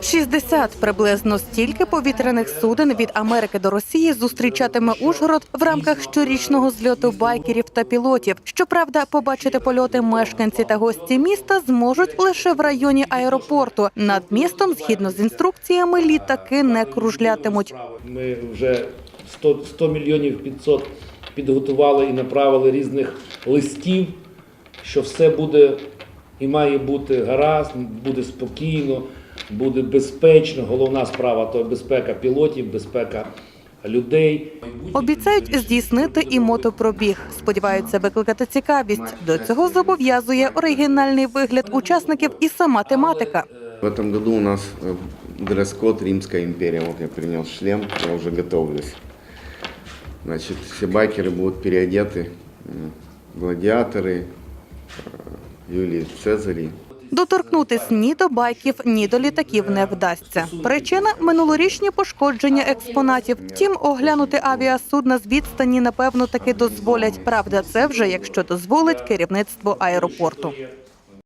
60 приблизно стільки повітряних суден від Америки до Росії зустрічатиме Ужгород в рамках щорічного зльоту байкерів та пілотів. Щоправда, побачити польоти мешканці та гості міста зможуть лише в районі аеропорту. Над містом, згідно з інструкціями, літаки не кружлятимуть. Ми вже 100, 100 мільйонів 500 підготували і направили різних листів, що все буде і має бути гаразд, буде спокійно, буде безпечно. Головна справа то безпека пілотів, безпека людей. Обіцяють здійснити і мотопробіг. Сподіваються викликати цікавість. До цього зобов'язує оригінальний вигляд учасників і сама тематика. В этом году у нас э, дресс-код Римская империя. Вот я принес шлем, я уже готовлюсь. Значит, все байкеры будут переодеты. м, Гладиаторы, э, Юлии Цезарей. Доторкнутись ні до байків, ні до літаків не вдасться. Причина минулорічні пошкодження експонатів. Втім, оглянути авіасудна з відстані напевно таки дозволять. Правда, це вже якщо дозволить керівництво аеропорту.